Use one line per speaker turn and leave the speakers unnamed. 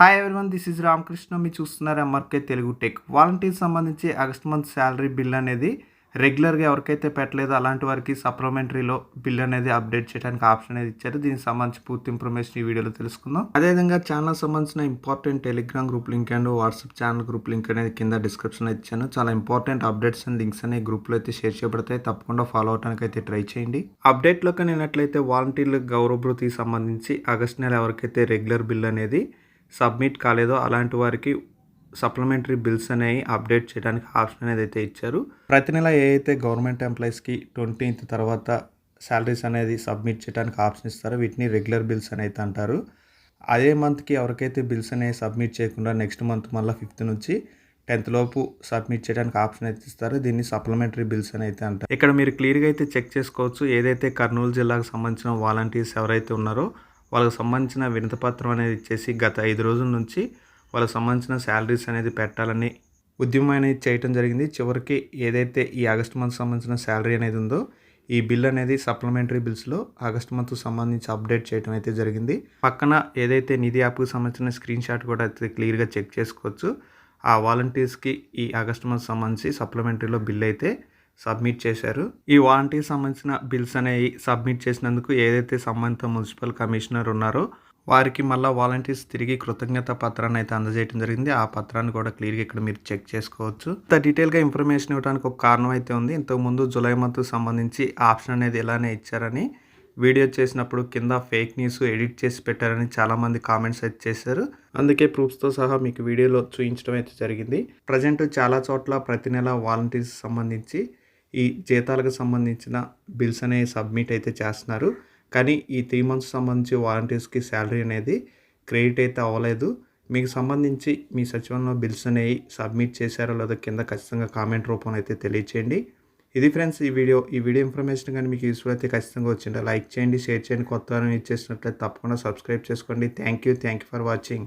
Hi everyone this is Ramakrishna మీరు చూస్తున్నారు MRK Telugu tech volunteer సంబంధించి ఆగస్ట్ మంత్ శాలరీ బిల్ అనేది రెగ్యులర్గా ఎవరికైతే పెట్టలేదో అలాంటి వారికి సప్లిమెంటరీలో బిల్ అనేది అప్డేట్ చేయడానికి ఆప్షన్ అనేది ఇచ్చారు. దీనికి సంబంధించి పూర్తి ఇన్ఫర్మేషన్ ఈ వీడియోలో తెలుసుకుందాం. అదేవిధంగా ఛానల్ సంబంధించిన important Telegram group link and WhatsApp channel group link అనేది కింద డిస్క్రిప్షన్లో ఇచ్చాను. చాలా ఇంపార్టెంట్ అప్డేట్స్ అండ్ లింక్స్ అనే గ్రూప్లో అయితే షేర్ చేయబడతాయి. తప్పకుండా ఫాలో అవడానికి అయితే ట్రై చేయండి. అప్డేట్లోకి నేనట్లయితే వాలంటీర్ల గౌరవభృతికి సంబంధించి ఆగస్ట్ నెల ఎవరికైతే రెగ్యులర్ బిల్ అనేది సబ్మిట్ కాలేదో అలాంటి వారికి సప్లిమెంటరీ బిల్స్ అనేవి అప్డేట్ చేయడానికి ఆప్షన్ అనేది అయితే ఇచ్చారు. ప్రతి నెల ఏ అయితే గవర్నమెంట్ ఎంప్లాయీస్కి ట్వంటీన్త్ తర్వాత శాలరీస్ అనేది సబ్మిట్ చేయడానికి ఆప్షన్ ఇస్తారో వీటిని రెగ్యులర్ బిల్స్ అని అయితే అంటారు. అదే మంత్కి ఎవరికైతే బిల్స్ అనేవి సబ్మిట్ చేయకుండా నెక్స్ట్ మంత్ మళ్ళీ ఫిఫ్త్ నుంచి టెన్త్ లోపు సబ్మిట్ చేయడానికి ఆప్షన్ అయితే ఇస్తారు దీన్ని సప్లిమెంటరీ బిల్స్ అని అయితే అంటారు. ఇక్కడ మీరు క్లియర్గా అయితే చెక్ చేసుకోవచ్చు ఏదైతే కర్నూలు జిల్లాకు సంబంధించిన వాలంటీర్స్ ఎవరైతే ఉన్నారో వాళ్ళకి సంబంధించిన వినతపత్రం అనేది ఇచ్చేసి గత ఐదు రోజుల నుంచి వాళ్ళకి సంబంధించిన శాలరీస్ అనేది పెట్టాలని ఉద్యమం అనేది చేయటం జరిగింది. చివరికి ఏదైతే ఈ ఆగస్ట్ మంత్ సంబంధించిన శాలరీ అనేది ఉందో ఈ బిల్ అనేది సప్లిమెంటరీ బిల్స్లో ఆగస్ట్ మంత్ సంబంధించి అప్డేట్ చేయడం అయితే జరిగింది. పక్కన ఏదైతే నిధి యాప్కి సంబంధించిన స్క్రీన్ షాట్ కూడా అయితే క్లియర్గా చెక్ చేసుకోవచ్చు. ఆ వాలంటీర్స్కి ఈ ఆగస్ట్ మంత్ సంబంధించి సప్లిమెంటరీలో బిల్ అయితే సబ్మిట్ చేశారు. ఈ వారంటీకి సంబంధించిన బిల్స్ అనేవి సబ్మిట్ చేసినందుకు ఏదైతే సంబంధిత మున్సిపల్ కమిషనర్ ఉన్నారో వారికి మళ్ళీ వాలంటీర్స్ తిరిగి కృతజ్ఞత పత్రాన్ని అయితే అందజేయడం జరిగింది. ఆ పత్రాన్ని కూడా క్లియర్గా ఇక్కడ మీరు చెక్ చేసుకోవచ్చు. ఇంత డీటెయిల్గా ఇన్ఫర్మేషన్ ఇవ్వడానికి ఒక కారణం అయితే ఉంది. ఇంతకుముందు జులై మంత్ సంబంధించి ఆప్షన్ అనేది ఎలానే ఇచ్చారని వీడియో చేసినప్పుడు కింద ఫేక్ న్యూస్ ఎడిట్ చేసి పెట్టారని చాలామంది కామెంట్స్ అయితే చేశారు. అందుకే ప్రూఫ్స్తో సహా మీకు వీడియోలో చూపించడం అయితే జరిగింది. ప్రజెంట్ చాలా చోట్ల ప్రతి నెల వాలంటీర్స్ సంబంధించి ఈ జీతాలకు సంబంధించిన బిల్స్ అనేవి సబ్మిట్ అయితే చేస్తున్నారు. కానీ ఈ త్రీ మంత్స్ సంబంధించి వాలంటీర్స్కి శాలరీ అనేది క్రెడిట్ అయితే అవ్వలేదు. మీకు సంబంధించి మీ సచివాలయంలో బిల్స్ అనేవి సబ్మిట్ చేశారో లేదో కింద ఖచ్చితంగా కామెంట్ రూపంలో అయితే తెలియచేయండి. ఇది ఫ్రెండ్స్ ఈ వీడియో. ఈ వీడియో ఇన్ఫర్మేషన్ కానీ మీకు యూస్ఫుల్ అయితే ఖచ్చితంగా వచ్చింటే లైక్ చేయండి షేర్ చేయండి. కొత్త ఇచ్చేసినట్లయితే తప్పకుండా సబ్స్క్రైబ్ చేసుకోండి. Thank you. Thank you for watching.